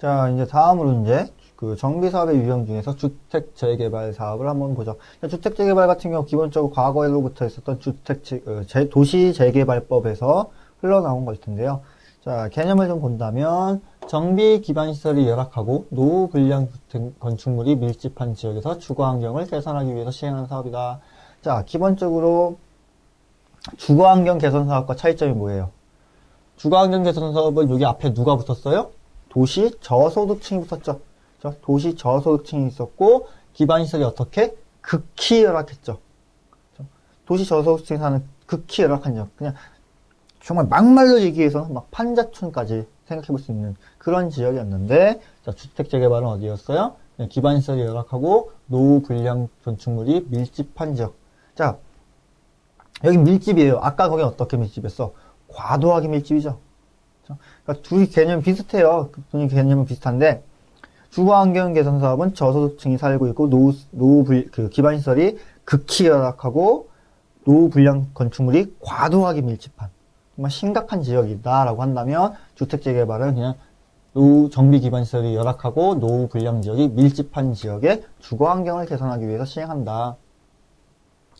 자, 이제 다음으로 이제 그 정비 사업의 유형 중에서 주택 재개발 사업을 한번 보죠. 주택 재개발 같은 경우 기본적으로 과거로부터 있었던 주택 재, 어, 재, 도시 재개발법에서 흘러나온 걸 텐데요. 자, 개념을 좀 본다면 정비 기반 시설이 열악하고 노후 불량 건축물이 밀집한 지역에서 주거 환경을 개선하기 위해서 시행하는 사업이다. 자, 기본적으로 주거 환경 개선 사업과 차이점이 뭐예요? 주거 환경 개선 사업은 여기 앞에 누가 붙었어요? 도시 저소득층이 붙었죠. 그렇죠? 도시 저소득층이 있었고 기반 시설이 어떻게 극히 열악했죠. 그렇죠? 도시 저소득층에 사는 극히 열악한 지역. 그냥 정말 막말로 얘기해서 막 판자촌까지 생각해 볼 수 있는 그런 지역이었는데 자, 주택 재개발은 어디였어요? 기반 시설이 열악하고 노후 불량 건축물이 밀집한 지역. 자, 여기 밀집이에요. 아까 거기 어떻게 밀집했어? 과도하게 밀집이죠. 그러니까 둘이 개념 비슷해요. 둘이 개념은 비슷한데 주거환경 개선 사업은 저소득층이 살고 있고 노후, 노후 불, 그 기반 시설이 극히 열악하고 노후 불량 건축물이 과도하게 밀집한 정말 심각한 지역이다라고 한다면 주택 재 개발은 그냥 노후 정비 기반 시설이 열악하고 노후 불량 지역이 밀집한 지역의 주거 환경을 개선하기 위해서 시행한다.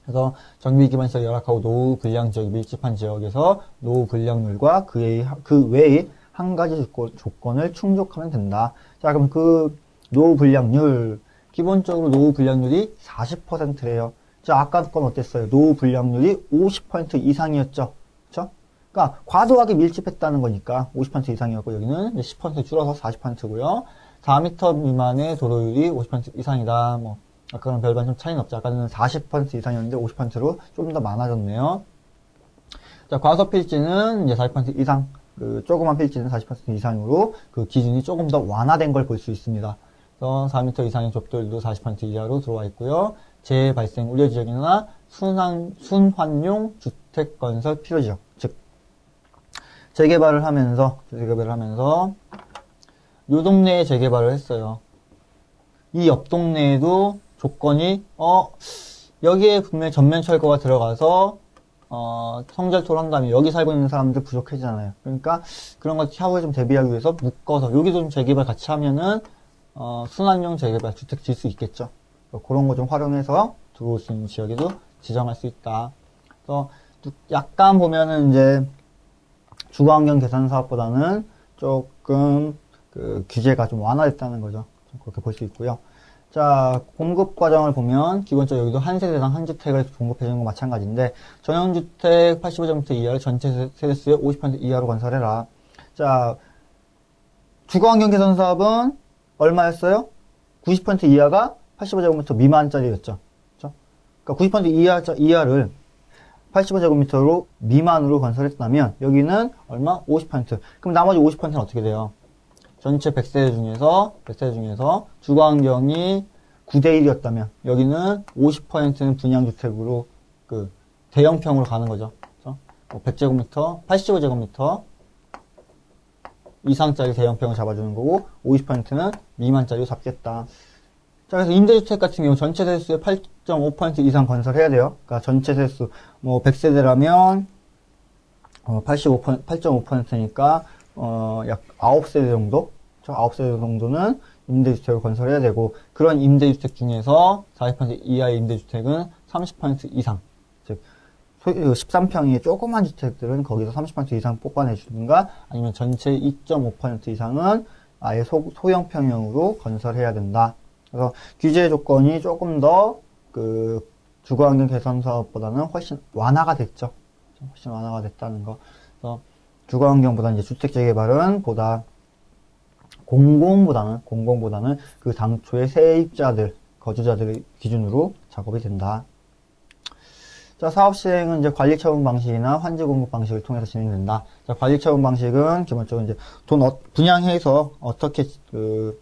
그래서 정비 기반 시설 열악하고 노후 불량 지역이 밀집한 지역에서 노후 불량률과 그의 그 외의 한 가지 조건, 을 충족하면 된다. 자, 그럼 그 노후 불량률 기본적으로 노후 불량률이 40%래요. 자, 아까 건 어땠어요? 노후 불량률이 50% 이상이었죠. 그렇죠? 그러니까 과도하게 밀집했다는 거니까 50% 이상이었고 여기는 10% 줄어서 40%고요. 4m 미만의 도로율이 50% 이상이다. 뭐 아까는 별반 좀 차이는 없죠. 아까는 40% 이상이었는데 50%로 좀 더 많아졌네요. 자, 과소 필지는 이제 40% 이상, 그 조그만 필지는 40% 이상으로 그 기준이 조금 더 완화된 걸 볼 수 있습니다. 그래서 4m 이상의 좁돌도 40% 이하로 들어와 있고요. 재발생 우려 지역이나 순환, 순환용 주택 건설 필요 지역, 즉 재개발을 하면서 재개발을 하면서 요 동네에 재개발을 했어요. 이 옆 동네에도 조건이 어 여기에 분명히 전면 철거가 들어가서 어, 성절토를 한다면 여기 살고 있는 사람들 부족해지잖아요. 그러니까 그런 것 차후에 좀 대비하기 위해서 묶어서 여기도 좀 재개발 같이 하면은 어, 순환용 재개발 주택 질 수 있겠죠. 그런 거 좀 활용해서 들어올 수 있는 지역에도 지정할 수 있다. 그래서 약간 보면은 이제 주거환경 개선 사업보다는 조금 그 규제가 좀 완화됐다는 거죠. 그렇게 볼 수 있고요. 자, 공급 과정을 보면 기본적으로 여기도 한 세대당 한 주택을 공급해 주는 거 마찬가지인데 전용주택 85제곱미터 이하를 전체 세대수의 50% 이하로 건설해라. 자, 주거환경 개선 사업은 얼마였어요? 90% 이하가 85제곱미터 미만짜리였죠. 그렇죠? 그러니까 90% 이하, 이하를 85제곱미터로 미만으로 건설했다면 여기는 얼마? 50%. 그럼 나머지 50%는 어떻게 돼요? 전체 100세대 중에서 100세대 중에서 주거 환경이 9대 1이었다면 여기는 50%는 분양 주택으로 그 대형평으로 가는 거죠. 그렇죠? 100제곱미터, 뭐 85제곱미터 이상짜리 대형평을 잡아주는 거고 50%는 미만짜리로 잡겠다. 자, 그래서 임대주택 같은 경우 전체 세수의 8.5% 이상 건설해야 돼요. 그러니까 전체 세수 뭐 100세대라면 어, 85% 8.5%니까 어, 약 9세대 정도? 9세대 정도는 임대주택을 건설해야 되고, 그런 임대주택 중에서 40% 이하의 임대주택은 30% 이상. 즉, 13평의 그 조그만 주택들은 거기서 30% 이상 뽑아내 주든가, 아니면 전체 2.5% 이상은 아예 소, 소형 평형으로 건설해야 된다. 그래서 규제 조건이 조금 더 그 주거환경 개선 사업보다는 훨씬 완화가 됐죠. 훨씬 완화가 됐다는 거. 그래서 주거환경보다 이제 주택 재개발은 보다 공공보다는 공공보다는 그 당초의 세입자들 거주자들 기준으로 작업이 된다. 자, 사업 시행은 이제 관리 처분 방식이나 환지 공급 방식을 통해서 진행된다. 자, 관리 처분 방식은 기본적으로 이제 돈 어, 분양해서 어떻게 그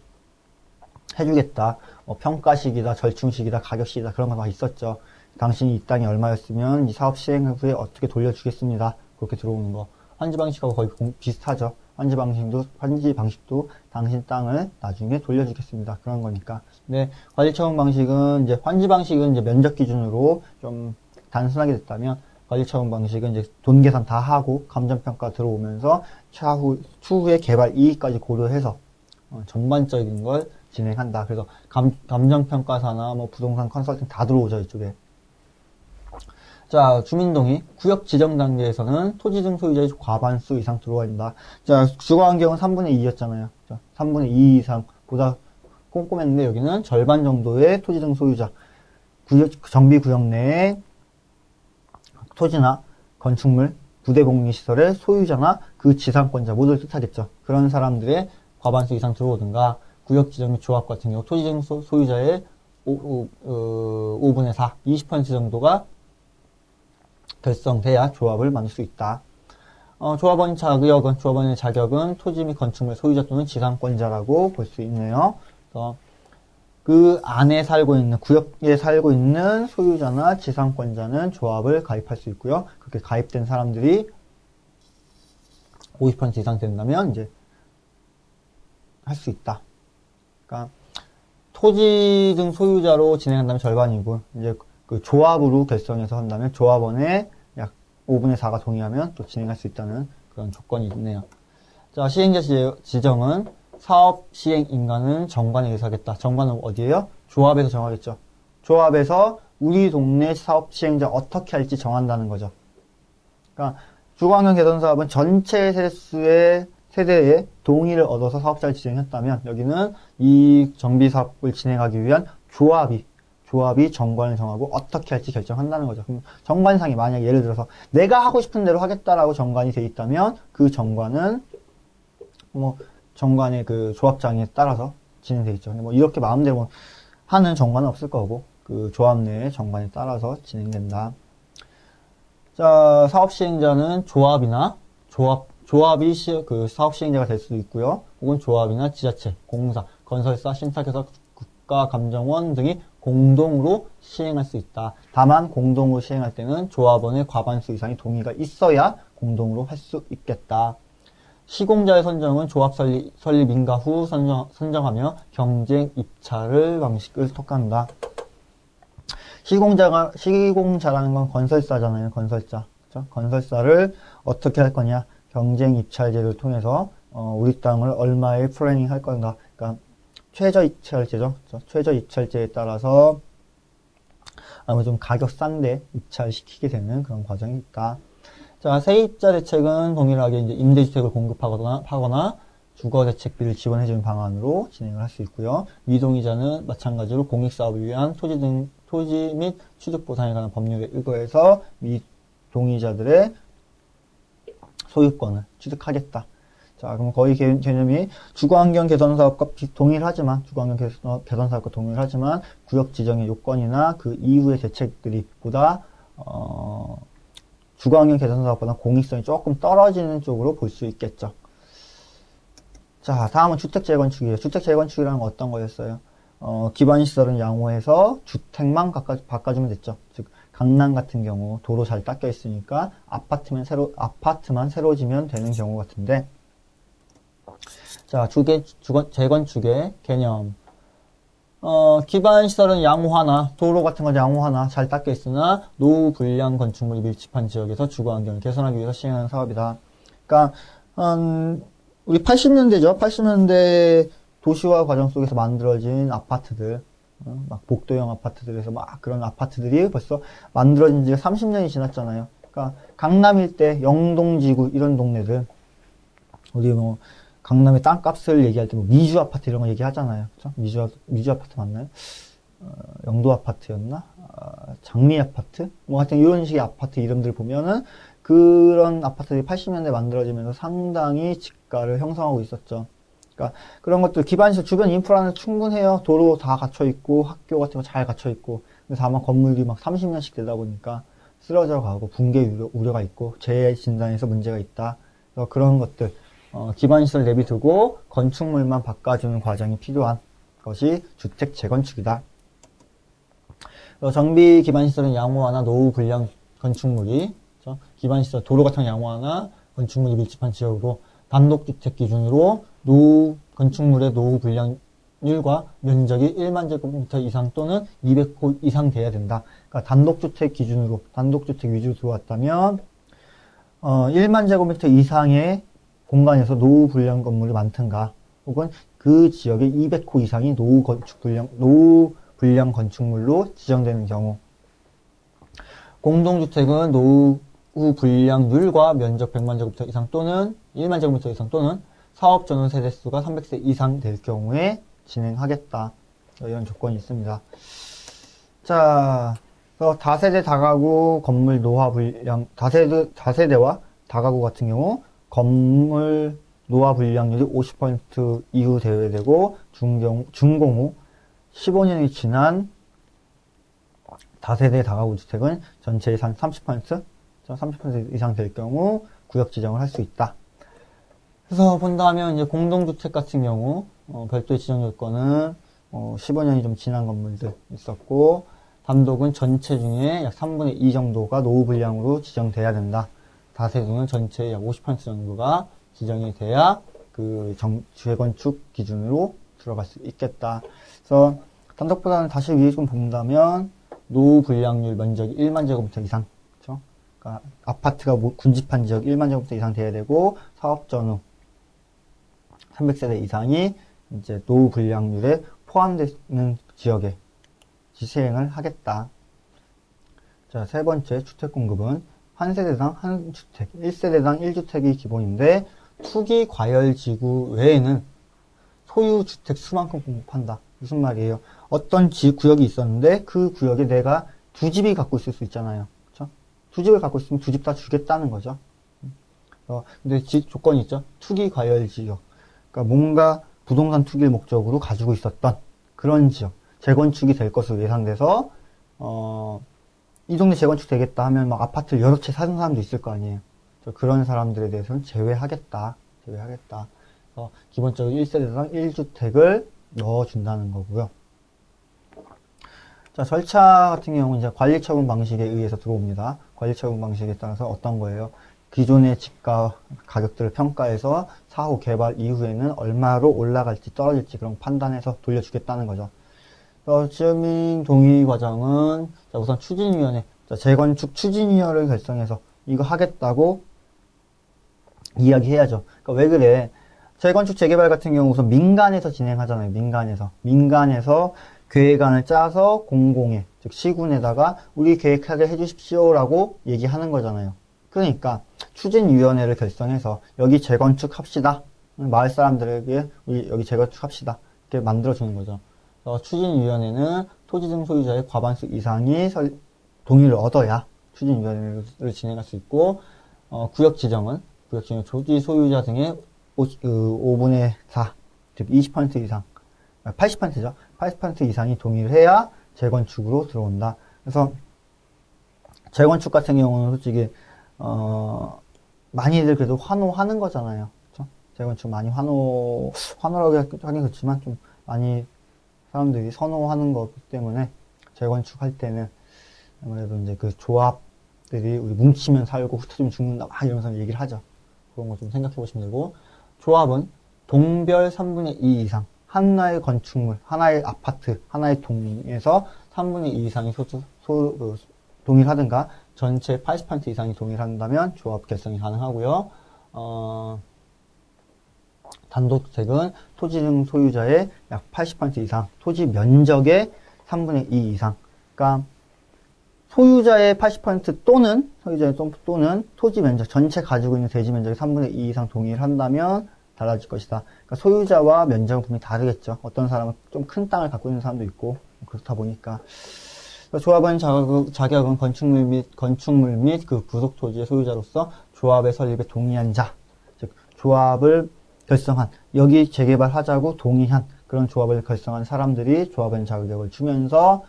해주겠다. 뭐 평가식이다, 절충식이다, 가격식이다 그런 거 다 있었죠. 당신이 이 땅이 얼마였으면 이 사업 시행 후에 어떻게 돌려주겠습니다. 그렇게 들어오는 거. 환지 방식하고 거의 비슷하죠. 환지 방식도 환지 방식도 당신 땅을 나중에 돌려주겠습니다. 그런 거니까. 네, 관리 처분 방식은 이제 환지 방식은 이제 면적 기준으로 좀 단순하게 됐다면 관리 처분 방식은 이제 돈 계산 다 하고 감정 평가 들어오면서 차후 추후의 개발 이익까지 고려해서 어, 전반적인 걸 진행한다. 그래서 감, 감정평가사나 뭐 부동산 컨설팅 다 들어오죠, 이쪽에. 자, 주민동의 구역 지정 단계에서는 토지 등 소유자의 과반수 이상 들어와 있다. 자, 주거 환경은 3분의 2였잖아요. 자, 3분의 2 이상 보다 꼼꼼했는데 여기는 절반 정도의 토지 등 소유자, 구역, 정비 구역 내에 토지나 건축물, 부대 공유 시설의 소유자나 그 지상권자 모두를 뜻하겠죠. 그런 사람들의 과반수 이상 들어오든가 구역 지정 및 조합 같은 경우 토지 등 소, 유자의 5, 어, 5분의 4, 20% 정도가 결성돼야 조합을 만들 수 있다. 어, 조합원 자격은 조합원의 자격은 토지 및 건축물 소유자 또는 지상권자라고 볼 수 있네요. 그래서 그 안에 살고 있는 구역에 살고 있는 소유자나 지상권자는 조합을 가입할 수 있고요. 그렇게 가입된 사람들이 50% 이상 된다면 이제 할 수 있다. 그러니까 토지 등 소유자로 진행한다면 절반이고 이제 그 조합으로 결성해서 한다면 조합원의 약 5분의 4가 동의하면 또 진행할 수 있다는 그런 조건이 있네요. 자, 시행자 지정은 사업 시행 인간은 정관에 의사하겠다. 정관은 어디에요? 조합에서 정하겠죠. 조합에서 우리 동네 사업 시행자 어떻게 할지 정한다는 거죠. 그러니까 주거환경 개선 사업은 전체 세대수의 세대의 동의를 얻어서 사업자를 지정했다면 여기는 이 정비 사업을 진행하기 위한 조합이 조합이 정관을 정하고 어떻게 할지 결정한다는 거죠. 그럼 정관상이 만약 예를 들어서 내가 하고 싶은 대로 하겠다라고 정관이 돼 있다면 그 정관은 뭐 정관의 그 조합장에 따라서 진행돼 있죠. 뭐 이렇게 마음대로 하는 정관은 없을 거고 그 조합 내의 정관에 따라서 진행된다. 자, 사업 시행자는 조합이나 조합 조합이 시, 그 사업 시행자가 될 수도 있고요. 혹은 조합이나 지자체, 공사, 건설사, 신탁회사, 국가감정원 등이 공동으로 시행할 수 있다. 다만 공동으로 시행할 때는 조합원의 과반수 이상의 동의가 있어야 공동으로 할 수 있겠다. 시공자의 선정은 조합 설립, 설립 인가 후 선정, 선정하며 경쟁 입찰을 방식을 택한다. 시공자가 시공자라는 건 건설사잖아요. 건설사. 그렇죠? 건설사를 어떻게 할 거냐? 경쟁 입찰제를 통해서 어, 우리 땅을 얼마에 플래닝 할 건가? 그러니까 최저 입찰제죠. 그렇죠? 최저 입찰제에 따라서 아마 좀 가격 싼데 입찰시키게 되는 그런 과정이 있다. 자, 세입자 대책은 동일하게 이제 임대주택을 공급하거나 하거나 주거 대책비를 지원해주는 방안으로 진행을 할 수 있고요. 미동의자는 마찬가지로 공익사업을 위한 토지 등 토지 및 취득 보상에 관한 법률에 의거해서 미동의자들의 소유권을 취득하겠다. 자, 그럼 거의 개 념이 주거환경 개선 사업과 동일하지만 주거환경 개선 사업과 동일하지만 구역 지정의 요건이나 그 이후의 대책들이 보다 어, 주거환경 개선 사업보다 공익성이 조금 떨어지는 쪽으로 볼 수 있겠죠. 자, 다음은 주택 재건축이에요. 주택 재건축이라는 건 어떤 거였어요? 어, 기반 시설은 양호해서 주택만 바꿔, 바꿔주면 됐죠. 즉 강남 같은 경우 도로 잘 닦여 있으니까 아파트만 새로 아파트만 새로 지면 되는 경우 같은데 자, 주계, 주건, 재건축의 개념. 어, 기반 시설은 양호하나, 도로 같은 건 양호하나, 잘 닦여 있으나, 노후 불량 건축물이 밀집한 지역에서 주거 환경을 개선하기 위해서 시행하는 사업이다. 그러니까, 음, 우리 80년대죠. 80년대 도시화 과정 속에서 만들어진 아파트들, 어, 막 복도형 아파트들에서 막 그런 아파트들이 벌써 만들어진 지가 30년이 지났잖아요. 그러니까 강남 일대, 영동지구 이런 동네들, 우리 뭐 강남의 땅값을 얘기할 때 뭐 미주 아파트 이런 거 얘기하잖아요. 그죠? 미주, 미주 아파트 맞나요? 어, 영도 아파트였나? 어, 장미 아파트? 뭐 하여튼 이런 식의 아파트 이름들 보면은 그런 아파트들이 80년대 만들어지면서 상당히 집가를 형성하고 있었죠. 그러니까 그런 것들 기반시설 주변 인프라는 충분해요. 도로 다 갖춰 있고 학교 같은 거 잘 갖춰 있고. 근데 다만 건물이 막 30년씩 되다 보니까 쓰러져 가고 붕괴 우려, 가 있고 재해 진단에서 문제가 있다. 그런 것들 어, 기반시설 내비두고 건축물만 바꿔주는 과정이 필요한 것이 주택 재건축이다. 어, 정비 기반시설은 양호하나 노후 불량 건축물이 그렇죠? 기반시설 도로 같은 양호하나 건축물이 밀집한 지역으로 단독주택 기준으로 노후 건축물의 노후 불량률과 면적이 1만 제곱미터 이상 또는 200호 이상 돼야 된다. 그러니까 단독주택 기준으로 단독주택 위주로 들어왔다면 어, 1만 제곱미터 이상의 공간에서 노후 불량 건물이 많든가 혹은 그 지역에 200호 이상이 노후 건축 불량, 노후 불량 건축물로 지정되는 경우. 공동주택은 노후 불량률과 면적 100만 제곱미터 이상 또는 1만 제곱미터 이상 또는 사업 전원 세대수가 300세 이상 될 경우에 진행하겠다. 이런 조건이 있습니다. 자, 다세대 다가구 건물 노화 불량, 다세대, 다세대와 다가구 같은 경우 건물 노화 불량률이 50% 이후 대외되고 중경, 준공 후 15년이 지난 다세대 다가구 주택은 전체의 한 30%, 30% 이상 될 경우 구역 지정을 할 수 있다. 그래서 본다면 이제 공동주택 같은 경우 어, 별도의 지정 요건은 어, 15년이 좀 지난 건물들 있었고 단독은 전체 중에 약 3분의 2 정도가 노후 불량으로 지정돼야 된다. 다세대는 전체의 약 50% 정도가 지정이 돼야 그 정, 재건축 기준으로 들어갈 수 있겠다. 그래서 단독보다는 다시 위에 좀 본다면 노후 불량률 면적이 1만 제곱미터 이상, 그렇죠? 그러니까 아파트가 군집한 지역 1만 제곱미터 이상 돼야 되고 사업 전후 300세대 이상이 이제 노후 불량률에 포함되는 지역에 시행을 하겠다. 자, 세 번째 주택 공급은 한 세대당 한 주택, 1세대당 1주택이 기본인데 투기 과열 지구 외에는 소유 주택 수만큼 공급한다. 무슨 말이에요? 어떤 지 구역이 있었는데 그 구역에 내가 두 집이 갖고 있을 수 있잖아요. 그렇죠? 두 집을 갖고 있으면 두 집 다 주겠다는 거죠. 어, 근데 지, 조건이 있죠. 투기 과열 지역. 그러니까 뭔가 부동산 투기를 목적으로 가지고 있었던 그런 지역. 재건축이 될 것으로 예상돼서 어, 이 동네 재건축 되겠다 하면 막 아파트를 여러 채 사는 사람도 있을 거 아니에요. 그런 사람들에 대해서는 제외하겠다. 제외하겠다. 어, 기본적으로 1세대당 1주택을 넣어준다는 거고요. 자, 절차 같은 경우는 이제 관리 처분 방식에 의해서 들어옵니다. 관리 처분 방식에 따라서 어떤 거예요? 기존의 집가 가격들을 평가해서 사후 개발 이후에는 얼마로 올라갈지 떨어질지 그런 판단해서 돌려주겠다는 거죠. 어, 지어민 동의 과정은 우선 추진위원회, 재건축 추진위원회를 결성해서 이거 하겠다고 이야기해야죠. 그러니까 왜 그래? 재건축 재개발 같은 경우 우선 민간에서 진행하잖아요. 민간에서. 민간에서 계획안을 짜서 공공에, 즉 시군에다가 우리 계획하게 해주십시오라고 얘기하는 거잖아요. 그러니까 추진위원회를 결성해서 여기 재건축 합시다. 마을 사람들에게 우리 여기 재건축 합시다. 이렇게 만들어주는 거죠. 추진위원회는 토지 등 소유자의 과반수 이상이 설, 동의를 얻어야 추진위원회를 진행할 수 있고 어, 구역 지정은 구역 지정 토지 소유자 등의 50, 그 5분의 4, 즉 20% 이상, 80%죠. 80% 이상이 동의를 해야 재건축으로 들어온다. 그래서 재건축 같은 경우는 솔직히 어, 많이들 그래도 환호하는 거잖아요. 그렇죠? 재건축 많이 환호 환호라고 하긴 그렇지만 좀 많이 사람들이 선호하는 거기 때문에 재건축할 때는 아무래도 이제 그 조합들이 우리 뭉치면 살고 흩어지면 죽는다 막 이러면서 얘기를 하죠. 그런 거 좀 생각해 보시면 되고 조합은 동별 3분의 2 이상 하나의 건축물, 하나의 아파트, 하나의 동에서 3분의 2 이상이 소, 소, 소, 동의를 하든가 전체 80% 이상이 동의를 한다면 조합 결성이 가능하고요. 어, 단독주택은 토지 등 소유자의 약 80% 이상, 토지 면적의 3분의 2 이상. 그러니까 소유자의 80% 또는 소유자의 또는 토지 면적 전체 가지고 있는 대지 면적의 3분의 2 이상 동의를 한다면 달라질 것이다. 그러니까 소유자와 면적은 분명히 다르겠죠. 어떤 사람은 좀 큰 땅을 갖고 있는 사람도 있고 그렇다 보니까 조합은 자격, 은 건축물 및 건축물 및 그 부속 토지의 소유자로서 조합의 설립에 동의한 자, 즉 조합을 결성한 여기 재개발하자고 동의한 그런 조합을 결성한 사람들이 조합원 자격을 주면서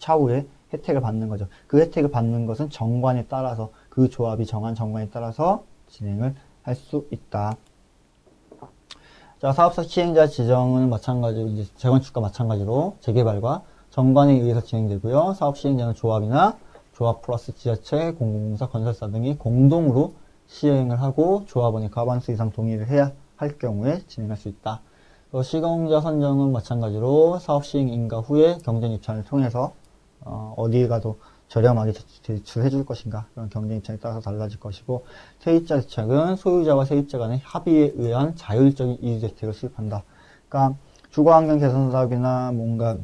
차후에 혜택을 받는 거죠. 그 혜택을 받는 것은 정관에 따라서 그 조합이 정한 정관에 따라서 진행을 할 수 있다. 자, 사업사 시행자 지정은 마찬가지로 이제 재건축과 마찬가지로 재개발과 정관에 의해서 진행되고요. 사업 시행자는 조합이나 조합 플러스 지자체, 공공공사, 건설사 등이 공동으로 시행을 하고 조합원이 과반수 이상 동의를 해야 할 경우에 진행할 수 있다. 시공자 선정은 마찬가지로 사업 시행 인가 후에 경쟁 입찰을 통해서 어, 디 가도 저렴하게 대출해 줄 것인가 그런 경쟁 입장에 따라서 달라질 것이고 세입자 대책은 소유자와 세입자 간의 합의에 의한 자율적인 이주 대책을 수립한다. 그러니까 주거 환경 개선 사업이나 뭔가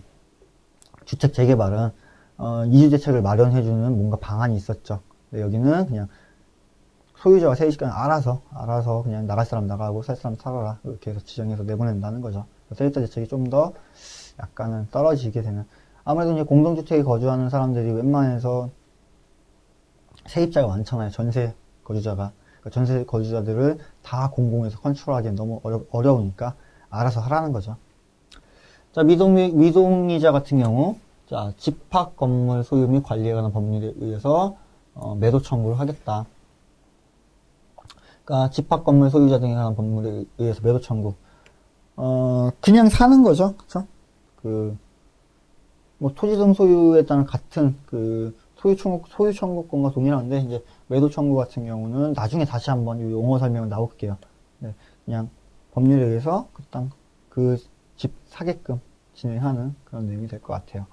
주택 재개발은 어, 이주 대책을 마련해 주는 뭔가 방안이 있었죠. 여기는 그냥 소유자와 세입자가 알아서 알아서 그냥 나갈 사람 나가고 살 사람 살아라 이렇게 해서 지정해서 내보낸다는 거죠. 세입자 대책이 좀 더 약간은 떨어지게 되는 아무래도 이제 공동주택에 거주하는 사람들이 웬만해서 세입자가 많잖아요. 전세 거주자가. 그러니까 전세 거주자들을 다 공공에서 컨트롤하기엔 너무 어려, 어려우니까 알아서 하라는 거죠. 자, 미동, 미동이자 같은 경우, 자, 집합 건물 소유 및 관리에 관한 법률에 의해서, 어, 매도 청구를 하겠다. 그러니까 집합 건물 소유자 등에 관한 법률에 의해서 매도 청구. 어, 그냥 사는 거죠. 그쵸? 그, 뭐 토지 등 소유에 따른 같은 그 소유 청구 소유 청구권과 동일한데 이제 매도 청구 같은 경우는 나중에 다시 한번 이 용어 설명을 나올게요. 네, 그냥 법률에 의해서 그집 사게끔 진행하는 그런 내용이 될 것 같아요.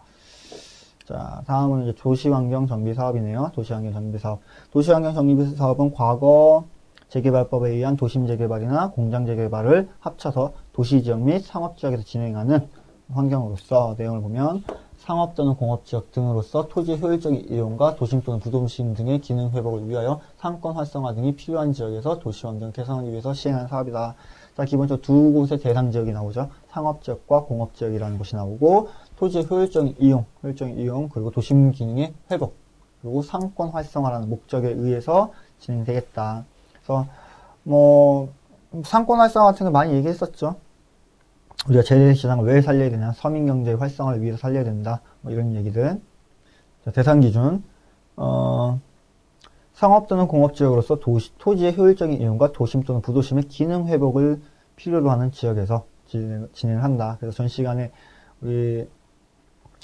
자, 다음은 이제 도시환경 정비 사업이네요. 도시환경 정비 사업. 도시환경 정비 사업은 과거 재개발법에 의한 도심 재개발이나 공장 재개발을 합쳐서 도시 지역 및 상업 지역에서 진행하는 환경으로서 내용을 보면 상업 또는 공업지역 등으로서 토지 효율적인 이용과 도심 또는 부도심 등의 기능 회복을 위하여 상권 활성화 등이 필요한 지역에서 도시 환경 개선을 위해서 시행하는 사업이다. 자, 기본적으로 두 곳의 대상 지역이 나오죠. 상업지역과 공업지역이라는 곳이 나오고 토지 효율적인 이용, 효율적인 이용, 그리고 도심 기능의 회복, 그리고 상권 활성화라는 목적에 의해서 진행되겠다. 그래서 뭐 상권 활성화 같은 거 많이 얘기했었죠. 우리가 재래시장을 왜 살려야 되냐, 서민경제 활성화를 위해서 살려야 된다, 뭐 이런 얘기들. 자, 대상 기준, 어, 상업 또는 공업지역으로서 도시, 토지의 효율적인 이용과 도심 또는 부도심의 기능 회복을 필요로 하는 지역에서 진행, 을 한다. 그래서 전 시간에 우리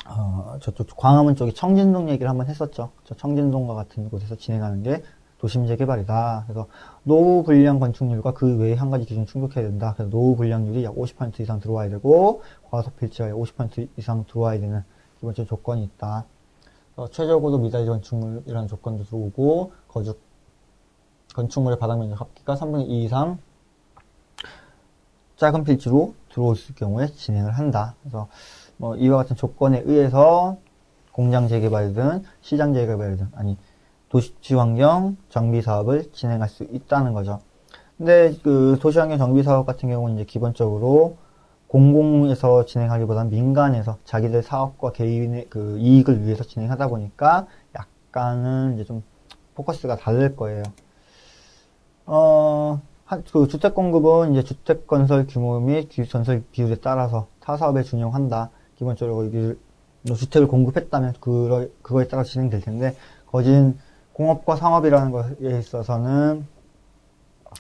어, 저쪽 광화문 쪽에 청진동 얘기를 한번 했었죠. 저 청진동과 같은 곳에서 진행하는 게 도심 재 개발이다. 그래서 노후 불량 건축률과 그 외에 한 가지 기준 충족해야 된다. 그래서 노후 불량률이 약 50% 이상 들어와야 되고 과속 필지가 약 50% 이상 들어와야 되는 기본적인 조건이 있다. 최저고도 미달리 건축물이라는 조건도 들어오고 거주 건축물의 바닥 면적 합계가 3분의 2 이상 작은 필지로 들어올 경우에 진행을 한다. 그래서 뭐 이와 같은 조건에 의해서 공장 재개발이든 시장 재개발이든 아니 도시 환경 정비 사업을 진행할 수 있다는 거죠. 근데 그 도시 환경 정비 사업 같은 경우는 이제 기본적으로 공공에서 진행하기보다는 민간에서 자기들 사업과 개인의 그 이익을 위해서 진행하다 보니까 약간은 이제 좀 포커스가 다를 거예요. 어, 그 주택 공급은 이제 주택 건설 규모 및 건설 비율에 따라서 타 사업에 준용한다. 기본적으로 주택을 공급했다면 그러, 그거에 따라 진행될 텐데 거진 공업과 상업이라는 것에 있어서는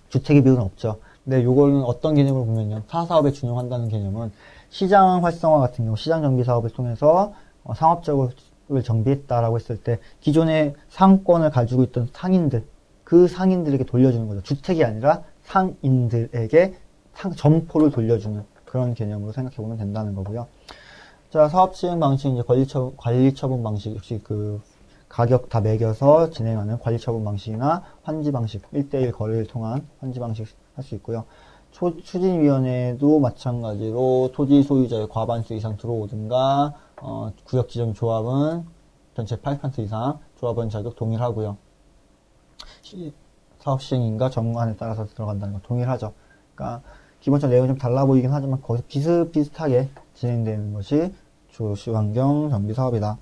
주택의 비율은 없죠. 근데 요거는 어떤 개념을 보면요. 타사업에 준용한다는 개념은 시장 활성화 같은 경우 시장 정비 사업을 통해서 어, 상업적으로 정비했다라고 했을 때 기존의 상권을 가지고 있던 상인들 그 상인들에게 돌려주는 거죠. 주택이 아니라 상인들에게 상, 점포를 돌려주는 그런 개념으로 생각해 보면 된다는 거고요. 자, 사업 시행 방식, 이제 관리 처분, 관리 처분 방식, 역시 그 가격 다 매겨서 진행하는 관리 처분 방식이나 환지 방식, 1대1 거래를 통한 환지 방식 할 수 있고요. 초, 추진위원회도 마찬가지로 토지 소유자의 과반수 이상 들어오든가, 어, 구역 지정 조합은 전체 8% 이상, 조합원 자격 동일하고요. 시, 사업 시행인가 정관에 따라서 들어간다는 거 동일하죠. 그러니까 기본적으로 내용이 좀 달라 보이긴 하지만 거기서 비슷비슷하게 진행되는 것이 도시환경 정비 사업이다.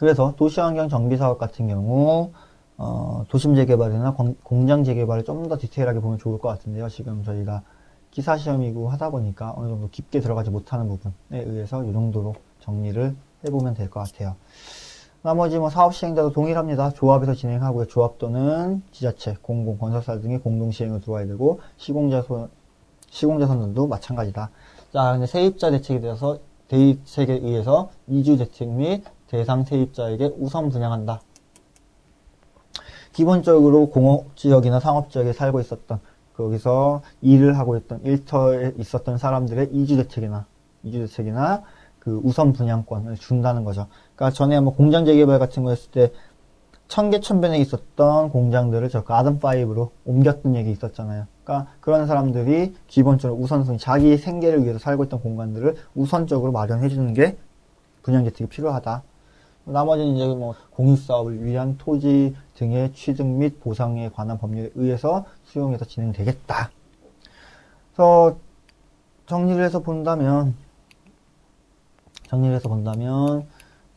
그래서 도시환경 정비 사업 같은 경우 어, 도심 재개발이나 공장 재개발을 좀 더 디테일하게 보면 좋을 것 같은데요. 지금 저희가 기사 시험이고 하다 보니까 어느 정도 깊게 들어가지 못하는 부분에 의해서 이 정도로 정리를 해보면 될 것 같아요. 나머지 뭐 사업 시행자도 동일합니다. 조합에서 진행하고요. 조합 또는 지자체, 공공, 건설사 등의 공동 시행을 들어와야 되고 시공자손 시공자선들도 마찬가지다. 자, 근데 세입자 대책에 대해서 대입책에 의해서 이주 대책 및 대상 세입자에게 우선 분양한다. 기본적으로 공업지역이나 상업지역에 살고 있었던 거기서 일을 하고 있던 일터에 있었던 사람들의 이주대책이나 이주대책이나 그 우선 분양권을 준다는 거죠. 그러니까 전에 뭐 공장 재개발 같은 거 했을 때 천개 천변에 있었던 공장들을 저 가든5로 옮겼던 얘기 있었잖아요. 그러니까 그런 사람들이 기본적으로 우선순위, 자기 생계를 위해서 살고 있던 공간들을 우선적으로 마련해 주는 게 분양재택이 필요하다. 나머지는 이제 뭐 공익사업을 위한 토지 등의 취득 및 보상에 관한 법률에 의해서 수용해서 진행되겠다. 그래서 정리를 해서 본다면 정리를 해서 본다면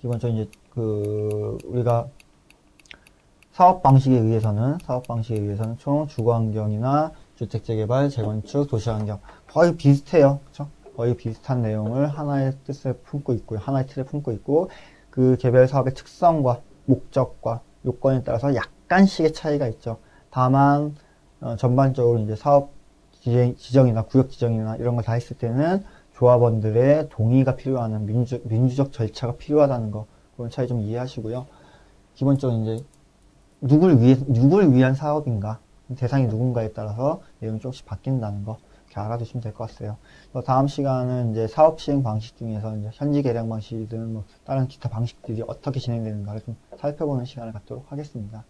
기본적으로 이제 그 우리가 사업 방식에 의해서는 사업 방식에 의해서는 총 주거 환경이나 주택 재개발, 재건축, 도시 환경 거의 비슷해요. 그렇죠? 거의 비슷한 내용을 하나의 뜻을 품고 있고요. 하나의 틀에 품고 있고 그 개별 사업의 특성과 목적과 요건에 따라서 약간씩의 차이가 있죠. 다만 어, 전반적으로 이제 사업 지정, 이나 구역 지정이나 이런 걸 다 했을 때는 조합원들의 동의가 필요하는 민주, 민주적 절차가 필요하다는 거 그런 차이 좀 이해하시고요. 기본적으로 이제 누굴 위해 누굴 위한 사업인가 대상이 누군가에 따라서 내용이 조금씩 바뀐다는 거 이렇게 알아두시면 될 것 같아요. 다음 시간은 이제 사업 시행 방식 중에서 현지 계량 방식이든 뭐 다른 기타 방식들이 어떻게 진행되는가를 좀 살펴보는 시간을 갖도록 하겠습니다.